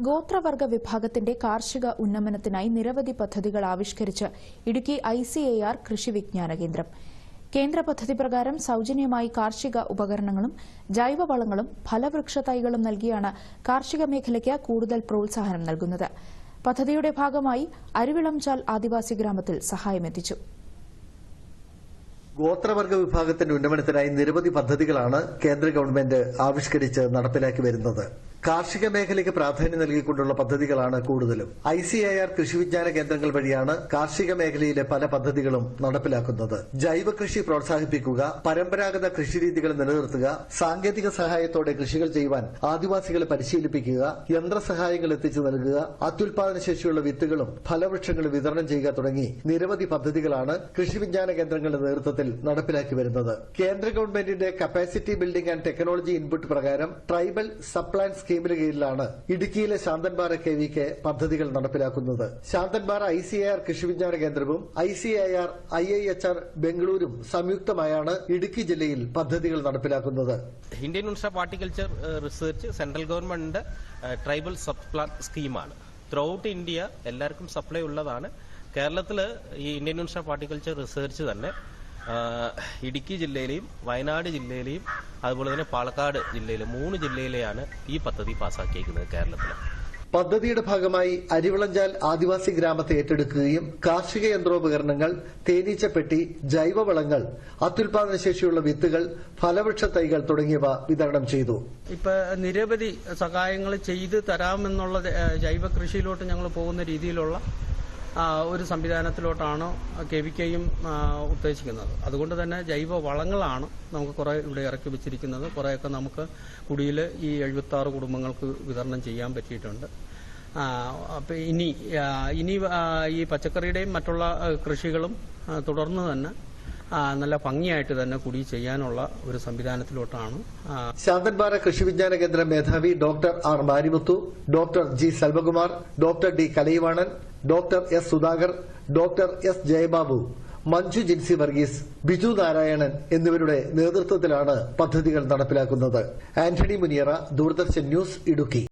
ഗോത്രവർഗ വിഭാഗത്തിന്റെ കാർഷിക ഉന്നമനത്തിനായി നിരവധി പദ്ധതികൾ ആവിഷ്കരിച്ച് Idukki I C A R കൃഷി വിജ്ഞാന കേന്ദ്രം. കേന്ദ്ര പദ്ധതി പ്രകാരം സൌജന്യമായി കാർഷിക ഉപകരണങ്ങളും ജൈവവളങ്ങളും ഫലവൃക്ഷ തൈകളും നൽകിയാണ് കാർഷിക മേഖലയ്ക്ക് കൂടുതൽ പ്രോത്സാഹനം നൽകുന്നത്. പദ്ധതിയുടെ ഭാഗമായി അരുവിളംചാൽ ആദിവാസി ഗ്രാമത്തിൽ സഹായമെത്തിച്ചു ഗോത്രവർഗ വിഭാഗത്തിന്റെ ഉന്നമനത്തിനായി നിരവധി പദ്ധതികളാണ് കേന്ദ്ര ഗവൺമെന്റ് ആവിഷ്കരിച്ച് നടപ്പിലാക്കി വരുന്നത്. കാർഷിക മേഖലയ്ക്ക് പ്രാധാന്യം നൽകിക്കൊണ്ടുള്ള പദ്ധതികളാണ് കൂടുതലും. ഐ സി ഐ ആർ കൃഷി വിജ്ഞാന കേന്ദ്രങ്ങൾ വഴിയാണ് കാർഷിക മേഖലയിലെ പല പദ്ധതികളും നടപ്പിലാക്കുന്നത്. ജൈവ കൃഷി പ്രോത്സാഹിപ്പിക്കുക പരമ്പരാഗത കൃഷിരീതികൾ നിലനിർത്തുക സാങ്കേതിക സഹായത്തോടെ കൃഷികൾ ചെയ്യുവാൻ ആദിവാസികളെ പരിശീലിപ്പിക്കുക യന്ത്രസഹായങ്ങൾ എത്തിച്ചു നൽകുക അത്യുൽപാദന ശേഷിയുള്ള വിത്തുകളും ഫലവൃക്ഷങ്ങളും വിതരണം ചെയ്യുക തുടങ്ങി നിരവധി പദ്ധതികളാണ് കൃഷി വിജ്ഞാന കേന്ദ്രങ്ങളുടെ നേതൃത്വത്തിൽ നടപ്പിലാക്കി വരുന്നത്. കേന്ദ്ര ഗവൺമെന്റിന്റെ capacity building and technology input പ്രകാരം ട്രൈബൽ സപ്ലൈൻ സ്കീമിന് കീഴിലാണ് ഇടുക്കിയിലെ ശാന്തൻപാറ കെ വി കെ പദ്ധതികൾ നടപ്പിലാക്കുന്നത്. Santhanpara I C I R കൃഷി വിജ്ഞാന കേന്ദ്രവും I C I R I I H R ബംഗളൂരും സംയുക്തമായാണ് ഇടുക്കി ജില്ലയിൽ പദ്ധതികൾ നടപ്പിലാക്കുന്നത്. Indian institute of research central ഗവൺമെന്റിന്റെ ട്രൈബൽ സപ്ലാ സ്കീമാണ്. ത്രൂ ഔട്ട് ഇന്ത്യ എല്ലാവർക്കും സപ്ലൈ ഉള്ളതാണ്. കേരളത്തിൽ ഈ ഇന്ത്യൻ ഇൻസ്റ്റിറ്റ്യൂട്ട് ഓഫ് റിസർച്ച് തന്നെ ഇടുക്കി ജില്ലയിലെയും വയനാട് ജില്ലയിലെയും അതുപോലെ തന്നെ പാലക്കാട് ജില്ലയിലെ മൂന്ന് ജില്ലയിലെയാണ് ഈ പദ്ധതി പാസാക്കിയിരിക്കുന്നത് കേരളത്തിൽ. പദ്ധതിയുടെ ഭാഗമായി അരിവിളഞ്ചാൽ ആദിവാസി ഗ്രാമത്തെ ഏറ്റെടുക്കുകയും കാർഷിക യന്ത്രോപകരണങ്ങൾ തേനീച്ചപ്പെട്ടി ജൈവവളങ്ങൾ അത്യുൽപാദന ശേഷിയുള്ള വിത്തുകൾ ഫലവൃക്ഷ തൈകൾ തുടങ്ങിയവ വിതരണം ചെയ്തു. ഇപ്പൊ നിരവധി സഹായങ്ങൾ ചെയ്തു തരാമെന്നുള്ള ജൈവ കൃഷിയിലോട്ട് ഞങ്ങൾ പോകുന്ന രീതിയിലുള്ള ഒരു സംവിധാനത്തിലോട്ടാണ് കെ വി കെയും ഉദ്ദേശിക്കുന്നത് അതുകൊണ്ട് തന്നെ ജൈവ വളങ്ങളാണ് നമുക്ക് കുറെ ഇവിടെ ഇറക്കി വെച്ചിരിക്കുന്നത്. കുറേയൊക്കെ നമുക്ക് കുടിയിൽ ഈ എഴുപത്തി ആറ് കുടുംബങ്ങൾക്ക് വിതരണം ചെയ്യാൻ പറ്റിയിട്ടുണ്ട്. അപ്പം ഇനി ഇനി ഈ പച്ചക്കറിയുടെയും മറ്റുള്ള കൃഷികളും തുടർന്ന് തന്നെ നല്ല ഭംഗിയായിട്ട് തന്നെ കുടി ചെയ്യാനുള്ള ഒരു സംവിധാനത്തിലോട്ടാണ്. ശാന്തൻപാറ കൃഷി വിജ്ഞാന കേന്ദ്ര മേധാവി doctor R Marimuthu doctor G Selvakumar doctor D Kalaivanan doctor S Sudhakar doctor S Jayababu Manju Jincy Varghese Biju Narayanan എന്നിവരുടെ നേതൃത്വത്തിലാണ് പദ്ധതികൾ നടപ്പിലാക്കുന്നത്. ആന്റണി മുനിയറ ദൂരദർശൻ ന്യൂസ് ഇടുക്കി.